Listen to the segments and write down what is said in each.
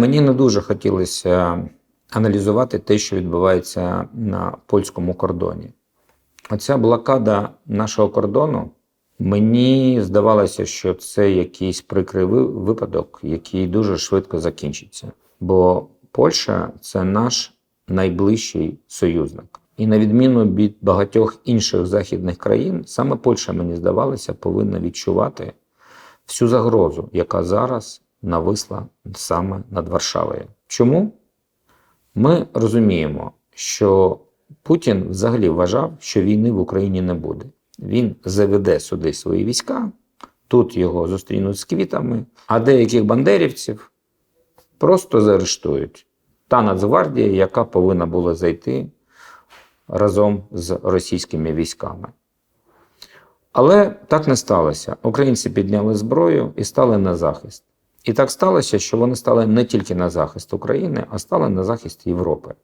мені не дуже хотілося аналізувати те, що відбувається на польському кордоні. Оця блокада нашого кордону, мені здавалося, що це якийсь прикрий випадок, який дуже швидко закінчиться. Бо Польща це наш найближчий союзник. І на відміну від багатьох інших західних країн, саме Польща, мені здавалося, повинна відчувати всю загрозу, яка зараз нависла саме над Варшавою. Чому? Ми розуміємо, що Путін взагалі вважав, що війни в Україні не буде. Він заведе сюди свої війська, тут його зустрінуть з квітами, а деяких бандерівців просто заарештують. Та Нацгвардія, яка повинна була зайти разом з російськими військами. Але так не сталося. Українці підняли зброю і стали на захист. І так сталося, що вони стали не тільки на захист України, а стали на захист Європи.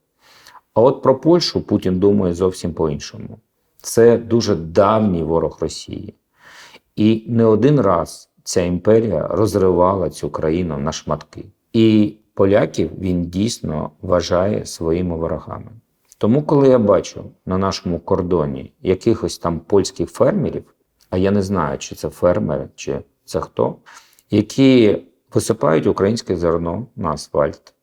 А от про Польщу Путін думає зовсім по-іншому. Це дуже давній ворог Росії. І не один раз ця імперія розривала цю країну на шматки. І поляків він дійсно вважає своїми ворогами. Тому, коли я бачу на нашому кордоні якихось там польських фермерів, а я не знаю, чи це фермери, чи це хто, які висипають українське зерно на асфальт,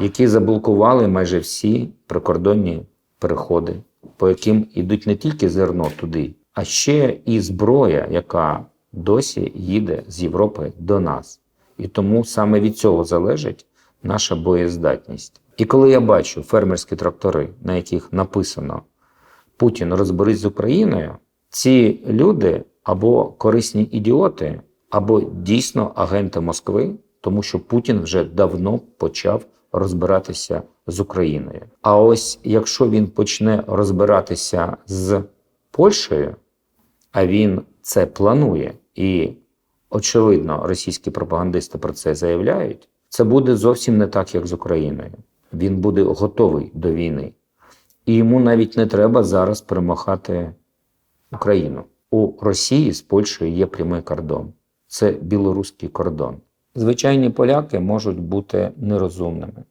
які заблокували майже всі прикордонні переходи, по яким йдуть не тільки зерно туди, а ще і зброя, яка досі їде з Європи до нас. І тому саме від цього залежить наша боєздатність. І коли я бачу фермерські трактори, на яких написано Путін розберись з Україною, ці люди або корисні ідіоти, або дійсно агенти Москви, тому що Путін вже давно почав розбиратися з Україною. А ось якщо він почне розбиратися з Польщею, а він це планує, і очевидно, російські пропагандисти про це заявляють, це буде зовсім не так, як з Україною. Він буде готовий до війни. І йому навіть не треба зараз перемахати Україну. У Росії з Польщею є прямий кордон. Це білоруський кордон. Звичайні поляки можуть бути нерозумними.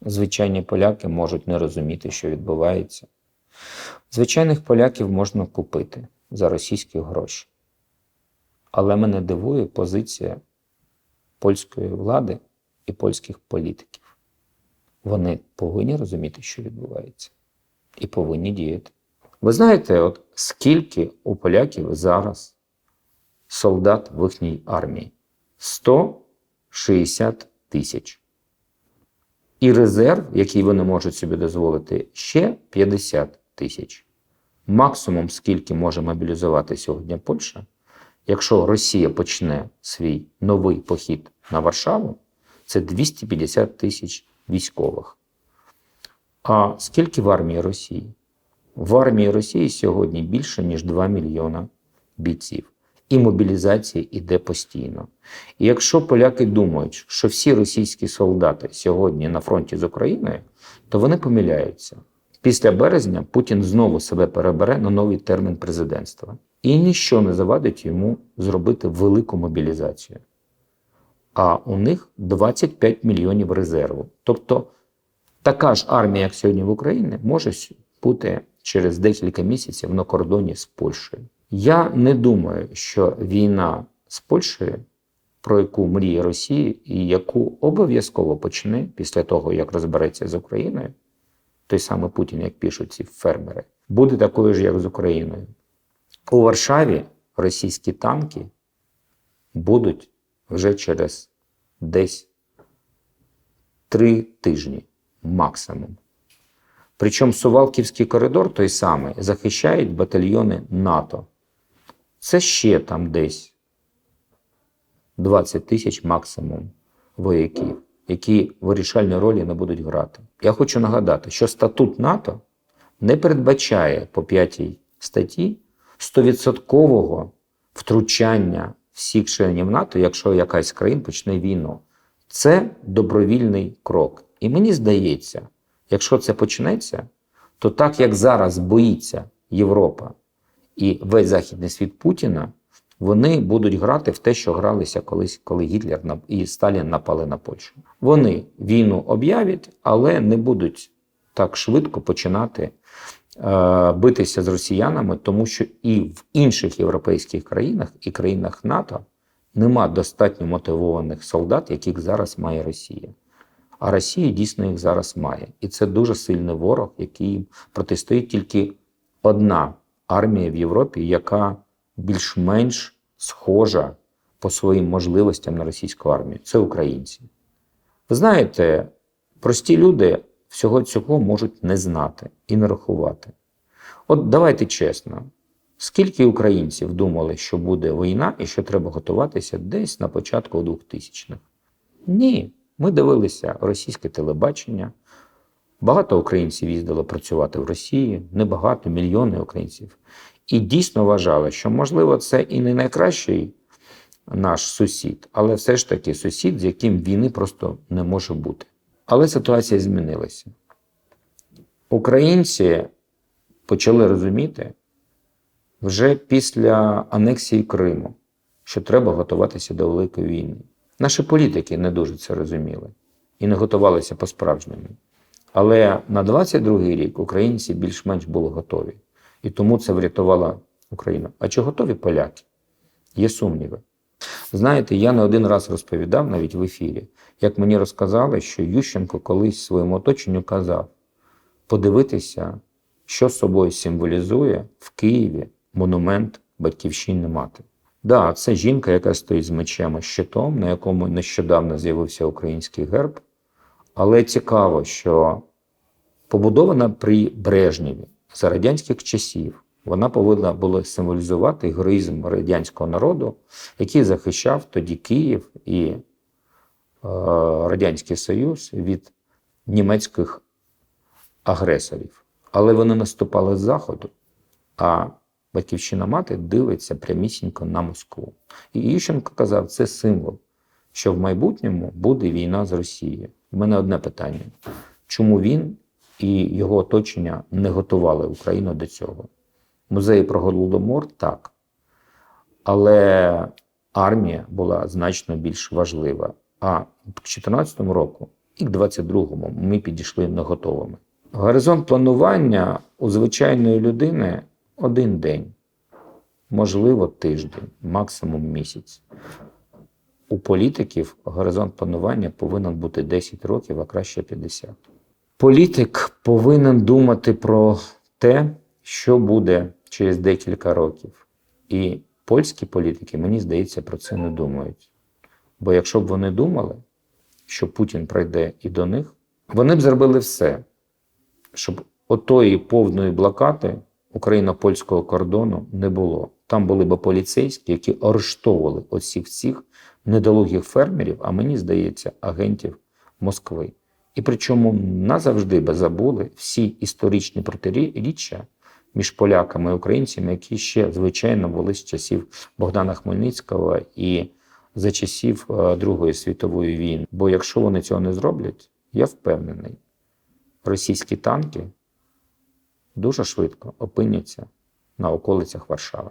Звичайні поляки можуть не розуміти, що відбувається. Звичайних поляків можна купити за російські гроші. Але мене дивує позиція польської влади і польських політиків. Вони повинні розуміти, що відбувається, і повинні діяти. Ви знаєте, от скільки у поляків зараз солдат в їхній армії? 160 тисяч. І резерв, який вони можуть собі дозволити, ще 50 тисяч. Максимум, скільки може мобілізувати сьогодні Польща, якщо Росія почне свій новий похід на Варшаву, це 250 тисяч військових. А скільки в армії Росії? В армії Росії сьогодні більше, ніж 2 мільйона бійців. І мобілізація йде постійно. І якщо поляки думають, що всі російські солдати сьогодні на фронті з Україною, то вони помиляються. Після березня Путін знову себе перебере на новий термін президентства. І ніщо не завадить йому зробити велику мобілізацію. А у них 25 мільйонів резерву. Тобто така ж армія, як сьогодні в Україні, може бути через декілька місяців на кордоні з Польщею. Я не думаю, що війна з Польщею, про яку мріє Росія, і яку обов'язково почне після того, як розбереться з Україною, той самий Путін, як пишуть ці фермери, буде такою ж, як з Україною. У Варшаві російські танки будуть вже через десь три тижні максимум. Причому Сувалківський коридор той самий захищають батальйони НАТО. Це ще там десь 20 тисяч максимум вояків, які вирішальні ролі не будуть грати. Я хочу нагадати, що статут НАТО не передбачає по п'ятій статті 100% втручання всіх членів НАТО, якщо якась з країн почне війну. Це добровільний крок. І мені здається, якщо це почнеться, то так як зараз боїться Європа і весь західний світ Путіна, Вони будуть грати в те, що гралися колись, коли Гітлер і Сталін напали на Польщу. Вони війну об'являть, але не будуть так швидко починати е, битися з росіянами, тому що і в інших європейських країнах і країнах НАТО нема достатньо мотивованих солдат, яких зараз має Росія. А Росія дійсно їх зараз має. І це дуже сильний ворог, який протистоїть тільки одна армія в Європі, яка більш-менш схожа по своїм можливостям на російську армію. Це українці. Ви знаєте, прості люди всього цього можуть не знати і не рахувати. От давайте чесно, скільки українців думали, що буде війна і що треба готуватися десь на початку 2000-х? Ні, ми дивилися російське телебачення. Багато українців їздило працювати в Росії, небагато, мільйони українців. І дійсно вважали, що, можливо, це і не найкращий наш сусід, але все ж таки сусід, з яким війни просто не може бути. Але ситуація змінилася. Українці почали розуміти вже після анексії Криму, що треба готуватися до великої війни. Наші політики не дуже це розуміли і не готувалися по-справжньому. Але на 22-й рік українці більш-менш були готові. І тому це врятувало Україну. А чи готові поляки? Є сумніви. Знаєте, я не один раз розповідав навіть в ефірі, як мені розказали, що Ющенко колись своєму оточенню казав подивитися, що собою символізує в Києві монумент батьківщини мати. Да, це жінка, яка стоїть з мечем і щитом, на якому нещодавно з'явився український герб. Але цікаво, що побудована при Брежнєві за радянських часів, вона повинна була символізувати героїзм радянського народу, який захищав тоді Київ і е, Радянський Союз від німецьких агресорів. Але вони наступали з заходу, а батьківщина мати дивиться прямісінько на Москву. І Ющенко казав, це символ, що в майбутньому буде війна з Росією. У мене одне питання: чому він і його оточення не готували Україну до цього? Музеї про Голодомор так. Але армія була значно більш важлива. А к 2014 року і к 2022 ми підійшли не готовими. Горизонт планування у звичайної людини один день, можливо, тиждень, максимум місяць. У політиків горизонт планування повинен бути 10 років, а краще 50. Політик повинен думати про те, що буде через декілька років. І польські політики, мені здається, про це не думають. Бо якщо б вони думали, що Путін прийде і до них, вони б зробили все, щоб отої повної блокади україно-польського кордону не було. Там були б поліцейські, які арештовували усіх всіх недолугих фермерів, а мені здається, агентів Москви. І причому назавжди би забули всі історичні протиріччя між поляками і українцями, які ще звичайно були з часів Богдана Хмельницького і за часів е, Другої світової війни. Бо якщо вони цього не зроблять, я впевнений, російські танки дуже швидко опиняться на околицях Варшави.